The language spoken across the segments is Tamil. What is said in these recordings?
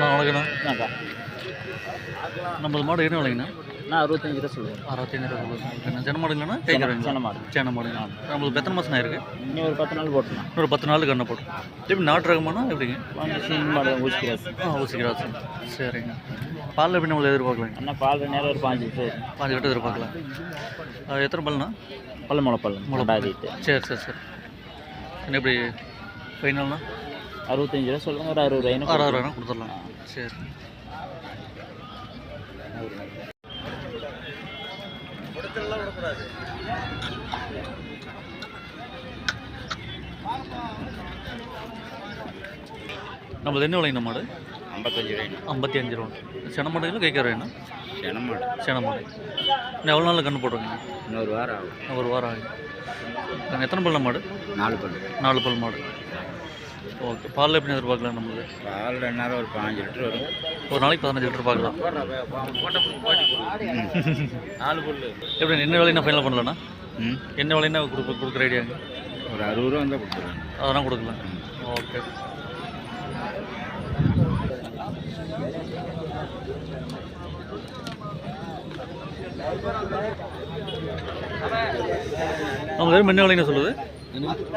வணக்கண்ணா. நம்மளது மாடு என்ன விலைங்கண்ணா? நான் அறுபத்தஞ்சு ரூபா சொல்லுவேன். அறுபத்தஞ்சு ரூபா ஓகேண்ணா ஜன மாடுங்களாண்ணா? கேட்குறேங்க சின்ன மாடு. சேன மாடுங்க நம்மளுக்கு எத்தனை மாதம் இருக்கு. இன்னும் ஒரு பத்து நாள் போட்டுலாம் இன்னொரு பத்து நாளுக்கு கண்ணை போடும் எப்படி நாட்டு ரகமானா எப்படிங்க? மாடு ஊசிக்கிறாஸ் ஆ ஊசிக்கிறாச்சு சரிங்க. பாலில் எப்படி நம்மளை எதிர்பார்க்கலாங்க அண்ணா பால் நேரம் ஒரு பாஞ்சு லிட்டர். பாஞ்சு கிட்ட எதிர்பார்க்கலாம். எத்தனை பல்லுண்ணா? பல்லு முளை பல்லு சரி சரி சரி. என்ன எப்படி ஃபைனல்னா அறுபத்தஞ்சு ரூபா சொல்லுங்க ஒரு அறுபது ஆறு ஆறு வேணா கொடுத்துடலாம். சரி. நம்மளது என்ன விலைங்க மாடு? ஐம்பத்தஞ்சு ரூபாய்னு ஐம்பத்தி அஞ்சு ரூபா. சென மாடுங்களா கேட்குற வேணா சின்ன மாடு சென மாடு இன்னும் எவ்வளோ நாளில் கண்ணு போட்டுருங்க இன்னொரு வாரம் ஆகும். ஒரு வாரம் ஆகும். எத்தனை பல்ல மாடு? நாலு பல்லு. நாலு பல் மாடு. ஓகே. பாலில் எப்படி எதிர்பார்க்கலாம் நம்மளுக்கு? பால் நேரம் ஒரு பாஞ்சு லிட்டர் வரும். ஒரு நாளைக்கு பதினஞ்சு லிட்டர் பார்க்கலாம். நாலு பல்லு. எப்படி என்ன விலைன்னா ஃபைனல் பண்ணலண்ணா ம். என்ன விலைன்னா கொடுக்க கொடுக்குற ஐடியாங்க ஒரு அறுபது ரூபா வந்தால் கொடுத்துருவேன் அதெல்லாம் கொடுக்கலாம். ஓகே. அவங்க வெறும் என்ன விலைங்க சொல்லுது?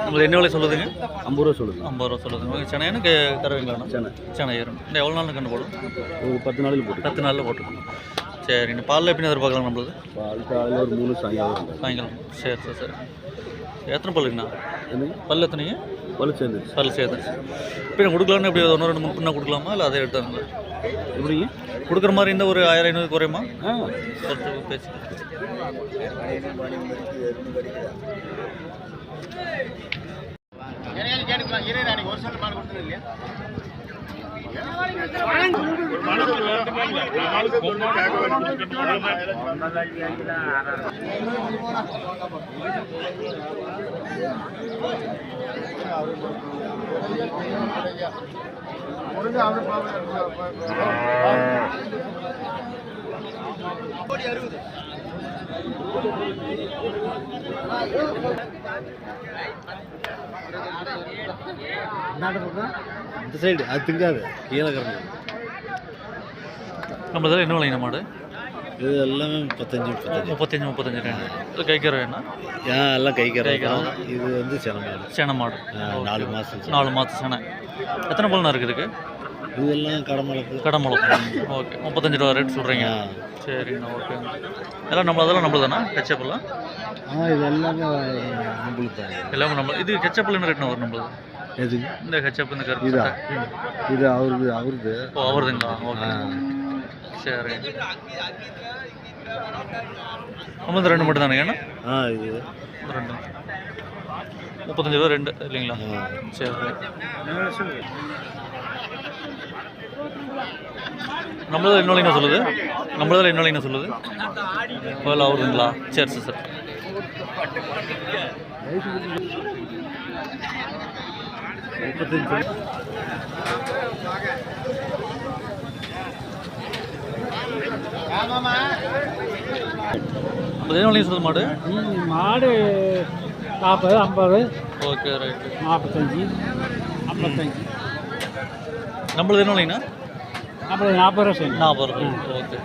உங்களுக்கு என்ன விலை சொல்லுதுங்க? ஐம்பது ரூபா சொல்லுங்க ஐம்பது ரூபா சொல்லுது உங்களுக்கு சென்னையான கே கருவீங்களாண்ணா சென்னை. சென்னை ஏறும். இந்த எவ்வளோ நாள் கண்டு போடும்? ஒரு பத்து நாளைக்கு போட்டு பத்து நாளில் போட்டுக்கணும் சரி இந்த பாலில் எப்படி எதிர்பார்க்கலாம் நம்மளுது? பால் காலையில் ஒரு மூணு சாயங்காலம். சாயங்காலம். சரி சரி சரி. எத்தனை பல்லுங்கண்ணா? பல்லு எத்தனைங்க? பல் சேர்ந்து பல்லு சேர்த்து இப்போ கொடுக்கலான்னு எப்படி ஒன்று ரெண்டு மூணு பின்னா கொடுக்கலாமா? இல்லை அதை எடுத்தாங்களா எப்படிங்க? கொடுக்குற மாதிரி இருந்தால் ஒரு ஆயிரம் ஐநூறு குறையுமா? ஆ. குறைச்சு பேசி இந்த சைடு அது திங்காது கீழே கிடக்கு நம்ம இதில் என்ன விலைங்க மாடு? இது எல்லாமே முப்பத்தஞ்சு முப்பத்தஞ்சு. முப்பத்தஞ்சு முப்பத்தஞ்சு ரெண்டு இது கைக்கிற வேணா எல்லாம் கை கை தான். இது வந்து சிரமம் சேனை மாடு. நாலு மாதம் நாலு மாதம் சேனை. எத்தனை பல்லுண்ணா இருக்குது இதுக்கு? இதெல்லாம் கடமளப்பு கடமுளம் ஓகே. முப்பத்தஞ்சு ரூபா ரேட் சொல்கிறீங்க சரிங்கண்ணா ஓகே. எல்லாம் நம்ம அதெல்லாம் நம்மளுதானா கெச்சப்பெல்லாம் ஆ இது எல்லாமே நம்மளுக்கு தான். எல்லாமே நம்ம இது கெச்சப்பில் என்ன ரேட்னா வரும் நம்மளுது? எது இந்த கெச்சப் இந்த கருப்பு இதா? இது அவருது ஓ அவருதுங்களா? ஓகே. சரி இந்த ரெண்டு மட்டும் தானே ஏன்னா ஆ இது. ரெண்டு. முப்பத்தஞ்சு ரூபா ரெண்டு இல்லைங்களா? ஆ. சரி நம்மளதில் என்ன விலைங்க சொல்லுது. நம்மளதில் என்ன விலைங்க சொல்லுது. வேலை ஆகுதுங்களா? சரி சரி சரி. முப்பத்தஞ்சு நம்ம என்ன விலைங்க சொல்லுது மாடு? மாடு நாற்பது ஐம்பது. Okay right. நாற்பத்தஞ்சு. ஐம்பத்தஞ்சு. நம்மளது என்ன விலைங்கண்ணா? ஐம்பது நாற்பது ரூபா சொல்லி. நாற்பது ரூபாய் ஓகே.